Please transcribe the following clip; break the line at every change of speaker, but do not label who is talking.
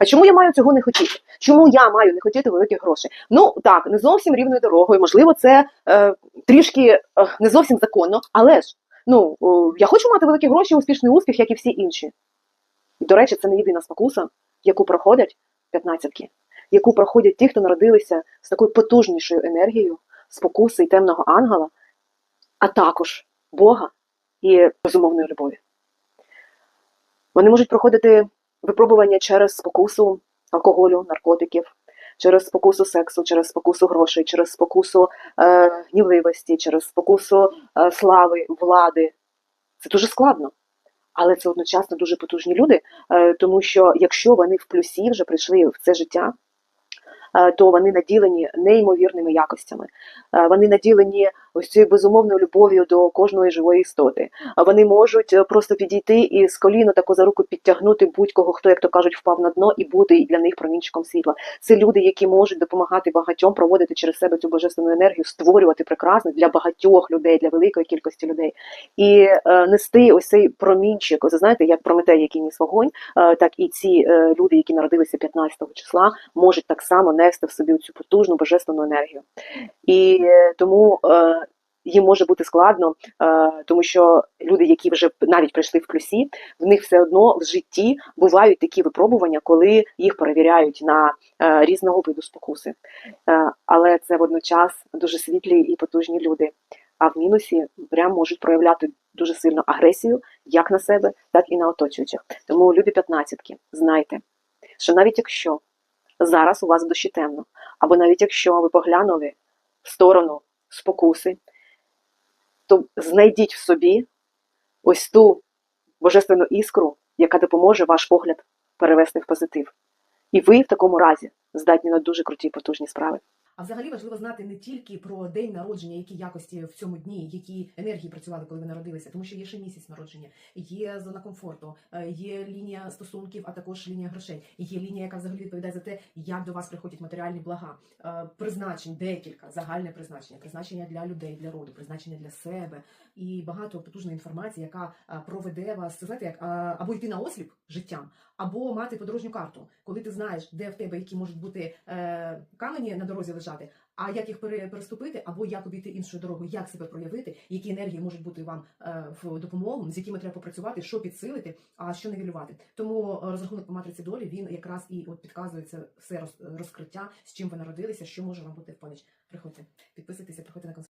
А чому я маю цього не хотіти? Чому я маю не хотіти великих грошей? Ну так, не зовсім рівною дорогою. Можливо, це е, трішки е, не зовсім законно, але ж ну о, я хочу мати великі гроші, успішний успіх, як і всі інші. І, до речі, це не єдина спокуса, яку проходять п'ятнадцятки, яку проходять ті, хто народилися з такою потужнішою енергією, спокуси і темного ангела, а також Бога і безумовної любові. Вони можуть проходити випробування через спокусу алкоголю, наркотиків, через спокусу сексу, через спокусу грошей, через спокусу е, гнівливості, через спокусу е, слави, влади. Це дуже складно. Але це одночасно дуже потужні люди, е, тому що якщо вони в плюсі вже прийшли в це життя, е, то вони наділені неймовірними якостями. Е, Вони наділені ось цією безумовною любов'ю до кожної живої істоти. А Вони можуть е, просто підійти і з коліна тако за руку підтягнути будь-кого, хто, як то кажуть, впав на дно і бути для них промінчиком світла. Це люди, які можуть допомагати багатьом проводити через себе цю божественну енергію, створювати прекрасне для багатьох людей, для великої кількості людей, і е, нести ось цей промінчик. Ось знаєте, як Прометей, який ніс вогонь, е, так і ці е, люди, які народилися 15 числа, можуть так само нести в собі цю потужну божественну енергію. І е, тому е, їм може бути складно, е, тому що люди, які вже навіть прийшли в плюсі, в них все одно в житті бувають такі випробування, коли їх перевіряють на е, різного виду спокуси. Е, але це водночас дуже світлі і потужні люди. А в мінусі прям можуть проявляти дуже сильно агресію як на себе, так і на оточуючих. Тому любі п'ятнадцятки, знайте, що навіть якщо зараз у вас в душі темно, або навіть якщо ви поглянули в сторону спокуси, то знайдіть в собі ось ту божественну іскру, яка допоможе ваш погляд перевести в позитив. І ви в такому разі здатні на дуже круті потужні справи.
А взагалі важливо знати не тільки про день народження, які якості в цьому дні, які енергії працювали, коли ви народилися, тому що є ще місяць народження, є зона комфорту, е, є лінія стосунків, а також лінія грошей. Є лінія, яка взагалі відповідає за те, як до вас приходять матеріальні блага, Е, призначень, декілька, загальне призначення, призначення для людей, для роду, призначення для себе і багато потужної інформації, яка е, проведе вас, знаєте, як або йти на осліп життям, або мати подорожню карту, коли ти знаєш, де в тебе які можуть бути камені на дорозі лежати, а як їх пере- переступити, або як обійти іншою дорогу, як себе проявити, які енергії можуть бути вам е, в допомогу, з якими треба попрацювати, що підсилити, а що нівелювати. Тому е, розрахунок по матриці долі він якраз і от підказує це все роз- розкриття, з чим ви народилися, що може вам бути в поміч. Приходьте, підписуйтеся, приходьте на консультацію.